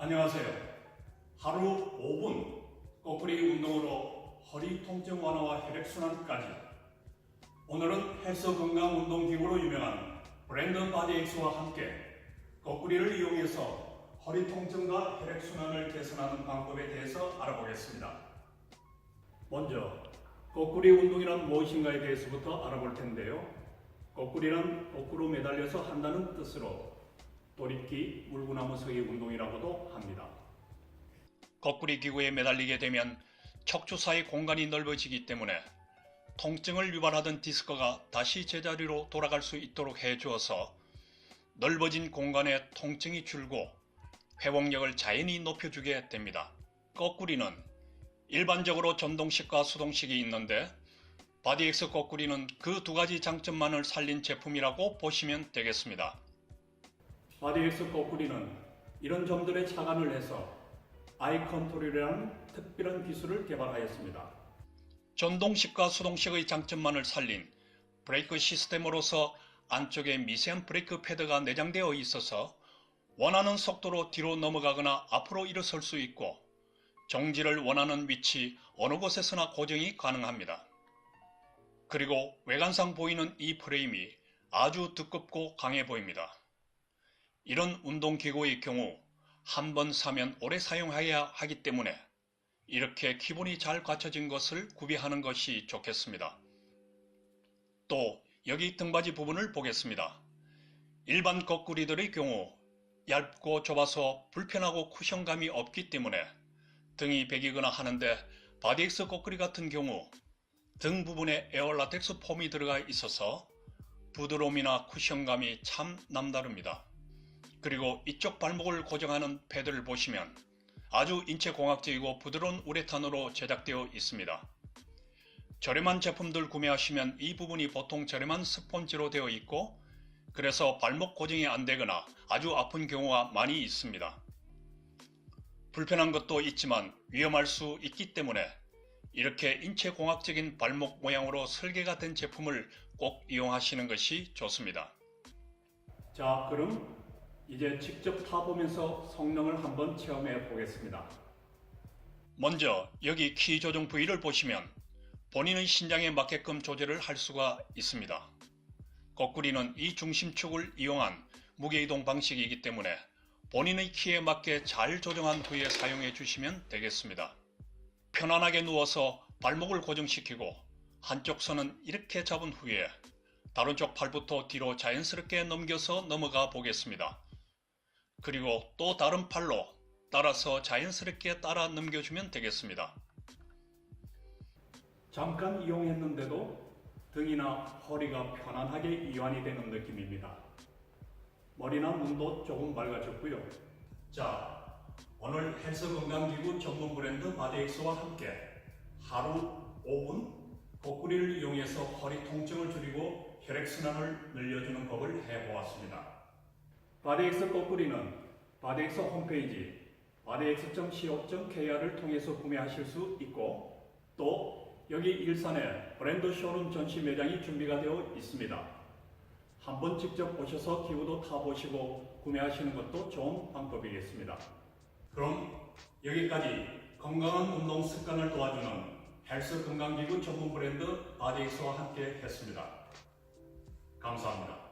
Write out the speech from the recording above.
안녕하세요. 하루 5분 거꾸리 운동으로 허리 통증 완화와 혈액순환까지. 오늘은 헬스 건강 운동 기구로 유명한 브랜든 바디엑스와 함께 거꾸리를 이용해서 허리 통증과 혈액순환을 개선하는 방법에 대해서 알아보겠습니다. 먼저 거꾸리 운동이란 무엇인가에 대해서부터 알아볼 텐데요. 거꾸리란 거꾸로 매달려서 한다는 뜻으로 도립기 물구나무 서기 운동이라고도 합니다. 거꾸리 기구에 매달리게 되면 척추 사이 공간이 넓어지기 때문에 통증을 유발하던 디스크가 다시 제자리로 돌아갈 수 있도록 해주어서 넓어진 공간에 통증이 줄고 회복력을 자연히 높여주게 됩니다. 거꾸리는 일반적으로 전동식과 수동식이 있는데 바디엑스 거꾸리는 그 두 가지 장점만을 살린 제품이라고 보시면 되겠습니다. 바디엑스 거꾸리는 이런 점들에 착안을 해서 아이 컨트롤이라는 특별한 기술을 개발하였습니다. 전동식과 수동식의 장점만을 살린 브레이크 시스템으로서 안쪽에 미세한 브레이크 패드가 내장되어 있어서 원하는 속도로 뒤로 넘어가거나 앞으로 일어설 수 있고 정지를 원하는 위치 어느 곳에서나 고정이 가능합니다. 그리고 외관상 보이는 이 프레임이 아주 두껍고 강해 보입니다. 이런 운동기구의 경우 한 번 사면 오래 사용해야 하기 때문에 이렇게 기본이 잘 갖춰진 것을 구비하는 것이 좋겠습니다. 또 여기 등받이 부분을 보겠습니다. 일반 거꾸리들의 경우 얇고 좁아서 불편하고 쿠션감이 없기 때문에 등이 베기거나 하는데 바디엑스 거꾸리 같은 경우 등 부분에 에어라텍스 폼이 들어가 있어서 부드러움이나 쿠션감이 참 남다릅니다. 그리고 이쪽 발목을 고정하는 패드를 보시면 아주 인체공학적이고 부드러운 우레탄으로 제작되어 있습니다. 저렴한 제품들 구매하시면 이 부분이 보통 저렴한 스펀지로 되어 있고 그래서 발목 고정이 안 되거나 아주 아픈 경우가 많이 있습니다. 불편한 것도 있지만 위험할 수 있기 때문에 이렇게 인체공학적인 발목 모양으로 설계가 된 제품을 꼭 이용하시는 것이 좋습니다. 자, 그럼 이제 직접 타보면서 성능을 한번 체험해 보겠습니다. 먼저 여기 키 조정 부위를 보시면 본인의 신장에 맞게끔 조절을 할 수가 있습니다. 거꾸리는 이 중심축을 이용한 무게이동 방식이기 때문에 본인의 키에 맞게 잘 조정한 후에 사용해 주시면 되겠습니다. 편안하게 누워서 발목을 고정시키고 한쪽 손은 이렇게 잡은 후에 다른 쪽 팔부터 뒤로 자연스럽게 넘겨서 넘어가 보겠습니다. 그리고 또 다른 팔로 따라서 자연스럽게 따라 넘겨주면 되겠습니다. 잠깐 이용했는데도 등이나 허리가 편안하게 이완이 되는 느낌입니다. 머리나 눈도 조금 맑아졌고요. 자, 오늘 헬스 건강기구 전문 브랜드 바디엑스와 함께 하루 5분 거꾸리를 이용해서 허리 통증을 줄이고 혈액순환을 늘려주는 법을 해보았습니다. 바디엑스 거꾸리는 바디엑스 홈페이지 바디엑스.co.kr을 통해서 구매하실 수 있고 또 여기 일산에 브랜드 쇼룸 전시 매장이 준비가 되어 있습니다. 한번 직접 오셔서 기구도 타보시고 구매하시는 것도 좋은 방법이겠습니다. 그럼 여기까지 건강한 운동 습관을 도와주는 헬스 건강기구 전문 브랜드 바디엑스와 함께 했습니다. 감사합니다.